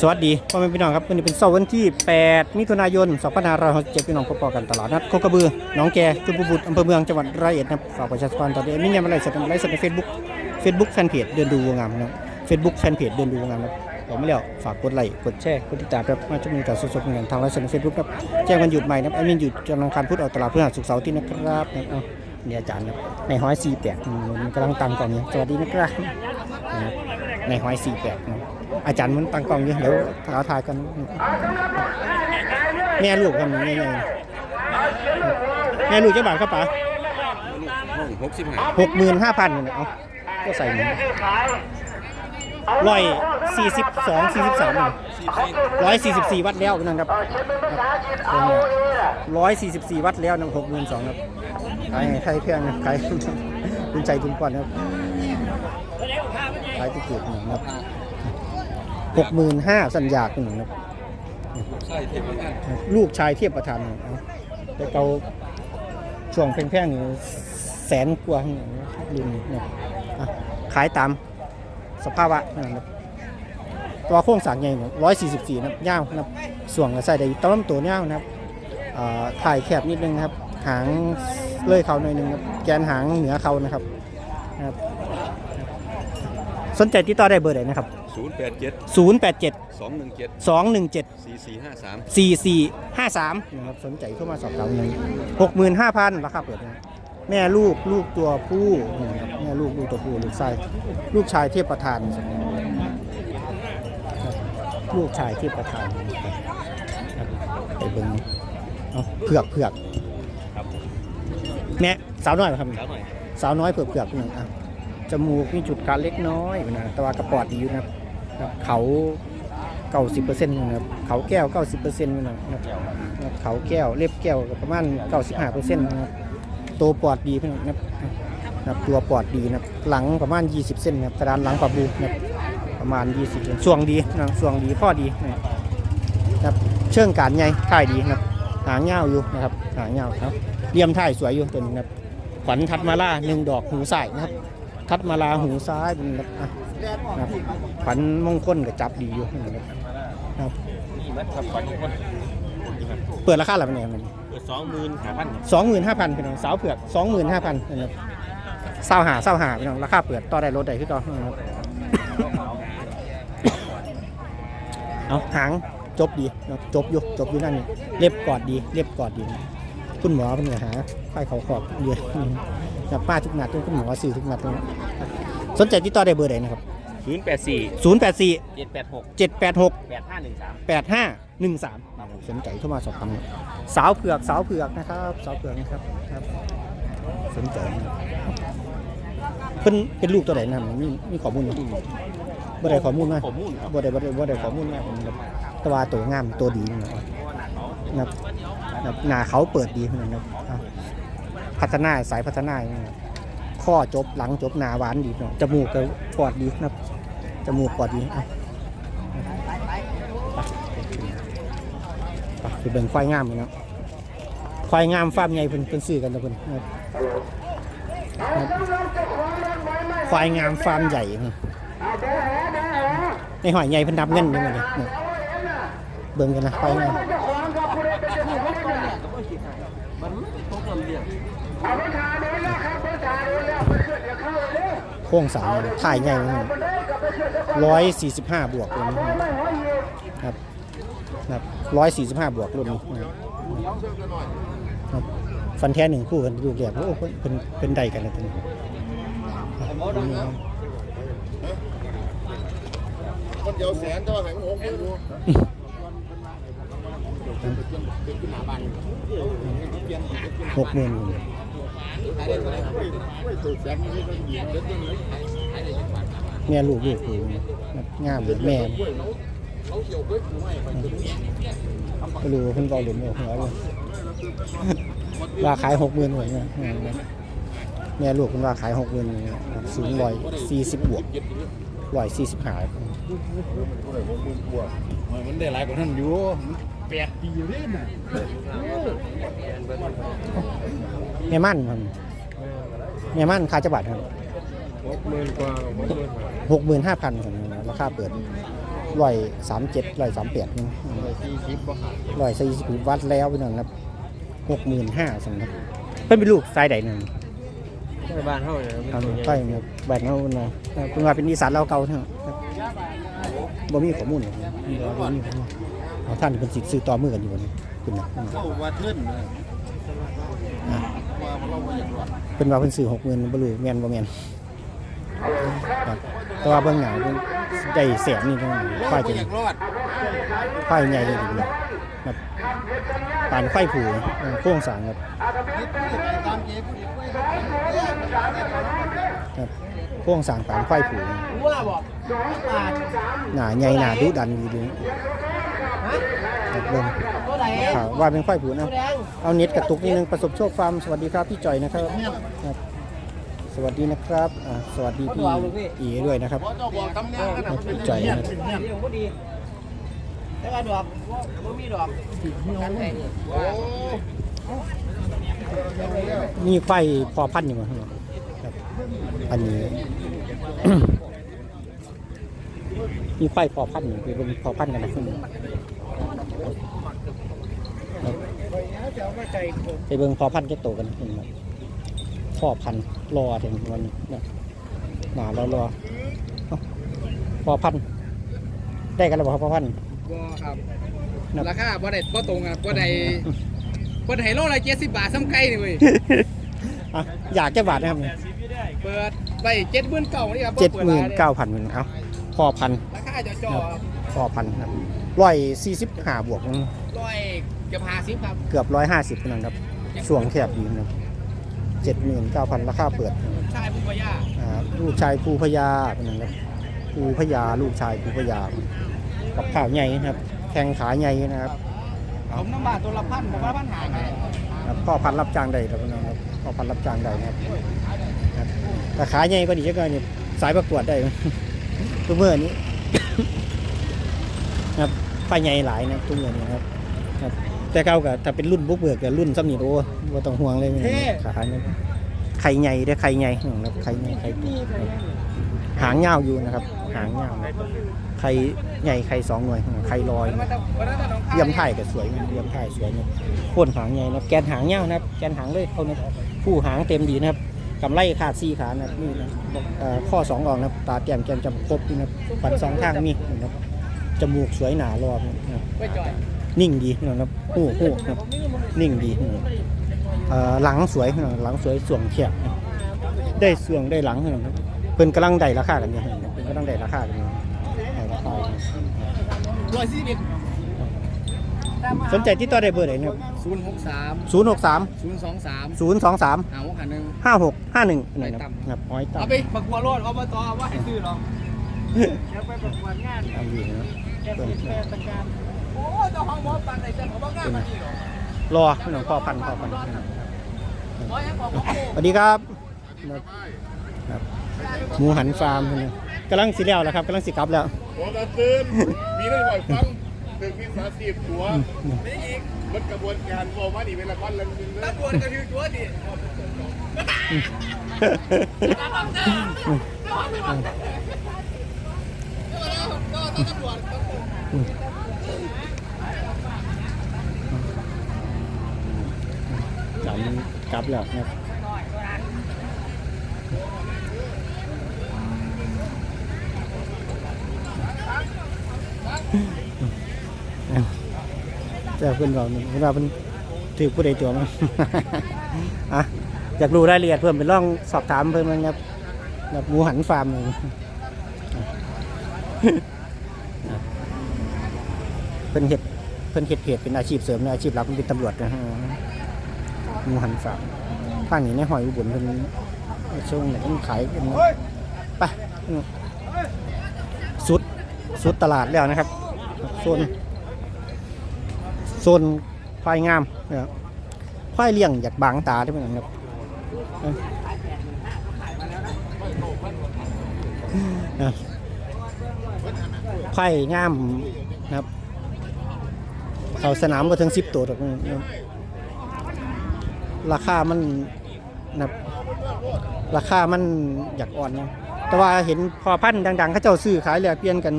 สวัสดีพ่อแม่พี่น้องครับวันนี้เป็นเสาร์วันที่ 8 มิถุนายน 2567พี่น้องพบกันตลาดนัดโคกระบือหนองแกจุบุบุตรอำเภอเมืองจังหวัดร้อยเอ็ดนะครับฝากประชาสัมพันธ์ตอนนี้มีงานอะไรสดไลฟ์สดในเฟซบุ๊กเฟซบุ๊กแฟนเพจเดินดูวงงามนะเฟซบุ๊กแฟนเพจเดินดูวงงามนะครับผมไม่เลี้ยวฝากกดไลค์กดแชร์กดติดตามครับมาจะมีการสดๆเหมือนกันทางไลฟ์สดในเฟซบุ๊กครับแจ้งวันหยุดใหม่นะแอดมินหยุดจันทร์อังคารพุธออกตลาดเพื่อหาสุกร์เสาร์ที่นะครับเนี่ยอาจารย์ครับในห้อยสี่แปดมันกำลังตังก่อนนี้สวัสดีนะครับในห้อยสี่แปดนะ อาจารย์มันตั้งกล้องอยู่เดี๋ยวท้าทายกันแม่ลูกกันยังไงแม่ลูกเจ้าบาทครับป๋าห้องหกสิบห้าหกหมื่นห้าพันเอาก็ใส่หนึ่งร้อยสี่สิบสองสี่สิบสามร้อยสี่สิบสี่วัดแล้วนะครับร้อยสี่สิบสี่วัดแล้วนะหกหมื่นสองครับขายให้ใครเพียงนะขายคุณใจคุณก่อนครับขายติเกียรหนึ่งครับ หกหมื่นห้าสัญญาคุณหนึ่งครับใช่เทพท่านลูกชายเทียบประธานเนี่ยเอาแต่เกาช่วงแพงๆนี่แสนกว่ารุ่นนี้เนี่ยอะขายตามสภาพะนะครับตัวโค้งสร้างใหญ่ร้อยสี่สิบสี่นะครับยาวนะครับส่วงก็ใส่ได้อยู่ต้นลำตัวยาวนะครับอ่าถ่ายแคบนิดนึงนะครับ หางเลื่อยเขาหน่อยนึงครับ แกนหางเหนือเขานะครับนะครับสนใจติดต่อได้เบอร์ไหนนะครับ ศูนย์แปดเจ็ด087 สองหนึ่งเจ็ด217 สี่สี่ห้าสามสี่สี่ห้าสามนะครับสนใจเข้ามาสอบถามหนึ่งหกหมื่นห้าพันราคาเปิดนะแม่ลูกลูกตัวผู้นะครับแม่ลูกลูกตัวผู้ลูกชายลูกชายเทพประธานครับลูกชายเทพประธานนะครับครับไปเบิ้งเอาเผือกเผือกแม่สาวน้อยเหรอครับ แล้วหน่อยสาวน้อยเผือกเผือกหนึ่งอะจมูกมีจุดการเล็กน้อยนะแต่ว่ากระปอดดีอยู่นะครับ ครับเขาเก้าสิบเปอร์เซ็นต์นะครับเขาแก้วเก้าสิบเปอร์เซ็นต์นะครับเขาแก้วเล็บแก้วประมาณ95เปอร์เซ็นต์นะครับตัวปอดดีนะครับนะครับตัวปอดดีนะครับหลังประมาณ 20 เส้นนะครับกระดานหลังปะบูนะครับประมาณ 20เซนช่วงดีนะครับช่วงดีข้อดีนะครับเชิงการใหญ่ท่ายดีนะครับหางเงาอยู่นะครับหางเงาครับเลี่ยมท่ายสวยอยู่ตัวนี้นะครับขวัญทัดมาล่าหนึ่งดอกหูซ้ายนะครับ ทัดมาลาหูซ้ายเป็นแบบ ครับขวัญมงคลก็จับดีอยู่นะครับครับนี่มัดขับฝันคนเปิดราคาอะไรเป็นไงมันเปิดสองหมื่นห้าพันสองหมื่นห้าพันพี่น้องสาวเผือกสองหมื่นห้าพันนะครับเศร้าหาเศร้าหาพี่น้องราคาเปิดต่อได้รถได้คือต่อนะครับเอาหางจบดีนะครับจบอยู่จบอยู่นั่นนี่เล็บกอดดีเล็บกอดดีคุณหมอเป็นไงหาไข้เขาขอบเยอะนะป้าทุกนัดคุณหมอสื่อทุกนัดเลย สนใจติดต่อได้เบอร์ใดนะครับ ศูนย์แปดสี่ศูนย์แปดสี่เจ็ดแปดหกเจ็ดแปดหกแปดห้าหนึ่งสาม แปดห้าหนึ่งสามสนใจเข้ามาสอบถามสาวเผือกสาวเผือกนะครับสาวเผือกนะครับครับ สนใจนะครับเป็นเป็นลูกตัวไหนนะครับมีมีข้อมูลไหมบ่ได้ข้อมูลไหมผมมุ่นครับ บ่ได้บ่ได้บ่ได้ข้อมูลไหมผมครับแตว่าตัวงามตัวดีนะครับนะครับนะครับหน้าเขาเปิดดีนะครับอะพัฒนาสายพัฒนาอย่างเงี้ยครับ ข้อจบหลังจบหนาหวานดีเนาะจมูกก็ปอดดีนะจมูกปอดดีอะไปเบิ่งควายงามเลยเนาะควายงามฟาร์มใหญ่เพิ่นเพิ่นซื้อกันนะเพิ่นนควายงามฟาร์มใหญ่ในหอยใหญ่เพิ่นนับเงินอยู่มื้อนี้เนี่ยเบิ่งกันนะควายงามโค้งสามเลย โค้งสามถ่ายใหญ่ร้อยสี่สิบห้าบวกเลยนะครับครับร้อยสี่สิบห้าบวกรุ่นนี้ครับฟันแท้หนึ่งคู่กันดูเรียบโอ้เพิ่นเป็นเป็นใดกันนี้ครับนี่คนเดียวแสนแต่ว่าแสนหกไม่รู้หกหมื่น แสนนี่ก็เด็ดยังงแม่ลูกลูกคู่นะครับงามเลยแม่ก็รู้ว่าเพิ่นเบาเหรียญหัวเลยว่าขายหกหมื่นหน่วยนี่ยแม่ลูกเพิ่นว่าขายหกหมื่นสูงร้อยสี่สิบบวกร้อยสี่สิบห้ามันได้หลายกว่านั้นอยู่แปดปีอยู่นี่นะแม่มั่นครับ แม่มั่นค่าจังหวัดครับหกหมื่นกว่าหกหมื่นหกหมื่นห้าพันครับราคาเปิดร้อยสามเจ็ดร้อยสามแปดเลยสี่สิบบ่ขาดร้อยสี่สิบวัดแล้วพี่น้องครับหกหมื่นห้าสำหรับเพิ่นเป็นลูกสายใดนั่นในบ้านเท่าเนี่ยทางใต้เนี่ยแบ่งเอาหน่อยคุณว่าเป็นอีสานเราเก่าเถอะครับบ่มีข้อมูลเลยบ่มีข้อมูลเอาท่านเป็นสิทธิ์ซื้อต่อมือกันอยู่บ่นี่คุณนะเข้าวัดเทินนะอะว่า เราไม่อยากรอดเป็นว่าเพิ่นซื้อหกหมื่นบ่รู้แม่นบ่แม่นครับแต่ว่าเบิ่งหน้าเพิ่นได้แสนนี่ต้องเราควายไม่จะอยากรอดควายใหญ่เลยดีนะแบบปานควายผูเออโครงสร้างแบบตามเก็บครับโครงสร้างปานควายผูว่าบอกบาทหน้าใหญ่หน้าดุดันอยู่ดีครับ เบิ่งตัวไหนข่าวว่าเป็นควายผูนะตัวแดงเอาเน็ตกระตุกนิดนึงประสบโชคฟาร์มสวัสดีครับพี่จ่อยนะครับครับ สวัสดีนะครับอ่าสวัสดีพี่อีด้วยนะครับพี่จ่อยนะครับเดี๋ยวก็ดีแต่ว่าดอกบ่มีดอกกันไงโอ้นี่ควายพอพันอยู่มั้งครับอันนี้มีควายพอพันอยู่ไปเบิ่งพอพันกันนะครับ ไปเบิ่งพอพันธุ์แค่โตกันนะครับพอพันธุ์รอถึงวันนี้นะหนารอรอเอ้าพอพันธุ์ได้กันแล้วบ่ครับพอพันธุ์บ่ครับครับราคาบ่ได้บ่ตรงอะบ่ได้บ่ได้โลละ70บาทซ้ำไก่นี่เว้ยอะอยากจะบาทนะครับเนี่ยเปิดไว้79,000นี่ครับเจ็ดหมื่นเก้าพันเอ้าพอพันธุ์ราคาจ่อพอพันธุ์ครับ ร้อยสี่สิบห้าบวกๆร้อยเกือบ50ครับเกือบร้อยห้าสิบนะครับช่วงแคบดีนะครับเจ็ดหมื่นเก้าพันราคาเปิดนะครับชายผู้บ่ย่าอ่าลูกชายภูพญาเป็นนะครับภูพญาลูกชายภูพญากับข่าวใหญ่นะครับ แข้งขาใหญ่นะครับ ผมน้ำบาทตัวละพันผมว่าพันหาไงครับพ่อพันธุ์รับจ้างใดครับพี่น้องครับพ่อพันธุ์รับจ้างใดนะครับครับแต่ขาใหญ่ก็ดีจังเลยนี่สายประกวดได้ ตัวเมื่อนี้ ครับ ไฟใหญ่หลายนะตัวเมื่อนี้ครับครับ แต่เก่ากับถ้าเป็นรุ่นบุกเบิกกับรุ่นซ้ำนี่โอ้บ่ต้องห่วงเลยนี่ขาเนี่ยไข่ใหญ่ได้อไข่ใหญ่นะครับไข่ใหญ่ไข่ครับหางยาวอยู่นะครับ หางยาวไข่ใหญ่ไข่สองหน่วยไข่ลอยว่าแต่ว่าแต่น้องเยี่ยมไทยก็สวยเยี่ยมไทยสวยนะโคนหางใหญ่นะแกนหางเงาวนะครับ แกนหางเลยเขาเนี่ยผู้หางเต็มดีนะครับกำไรขาดสี่ขานะครับนี่นะเอ่อข้อสองออกนะครับตาแก้มแก้มจำครบนะครับฟันสองข้างมีนะครับ จมูกสวยหนารอบนะครับไปจ่อยนิ่งดีนะครับหูหูนะครับนิ่งดีนะครับเอ่อหลังสวยนะครับหลังสวยส่วงเขียบนะครับได้ส่วงได้หลังนะครับเพิ่นกำลังได้ราคากันอยู่นะครับเพิ่นกำลังได้ราคากันอยู่ได้ราคากันร้อยสี่สิบสนใจที่ต่อได้เบอร์ไหนนะครับศูนย์หกสามศูนย์หกสามศูนย์สองสามศูนย์สองสามหาหกหาหนึ่งห้าหกห้าหนึ่งหอยต่ำครับหอยต่ำเอาไปประกวดรถอบตว่าให้ซื้อหรอก เดี๋ยวไปประกวดงานตำดีนะแกเป็นแฟนตะการโอ้เจ้าของหมอปันไหนเจ้าของบ้านมาดีหรอรอพี่น้องพ่อพันพ่อพันหมอยังบอกว่าสวัสดีครับครับหมูหันฟาร์มนี่กำลังสิแล้วแล้วครับกำลังสิกลับแล้วหัวกระตื้นมีได้บ่อยฟังถึงมีสาสิบตัวไม่อีกมันกระบวนการโฟมานี่เป็นละครเรื่องนึงเลยตำรวจก็ถือตัวดิก็ตำรว จับกลับแล้วครับเจ้าเพื่อนเราเพื่อนเราเป็นถือผู้ใดตัวมั้งอะอยากรู้รายละเอียดเพิ่มเป็นร่องสอบถามเพิ่มมั้งครับแบบหมูหันฟาร์มเลย เพิ่นเห็ดเพิ่นเห็ดเพจเป็นอาชีพเสริมนะอาชีพหลักมันเป็นตำรวจนะฮะมูหันฟาร์มทางนี้ในหอยอุบลเพิ่นช่วงไหนเพิ่นขายเป็นไปสุดสุดตลาดแล้วนะครับโซนโซนควายงามนะครับควายเลี้ยงอยากบางตาได้ไหมครับควายงามนะครับ เขาสนามก็ถึงสิบตัวดอกนะครับราคามันนะราคามันอยากอ่อนนะแต่ว่าเห็นพอพันธุ์ดังๆเขาเจ้าซื้อขายแลกเปลี่ยนกัน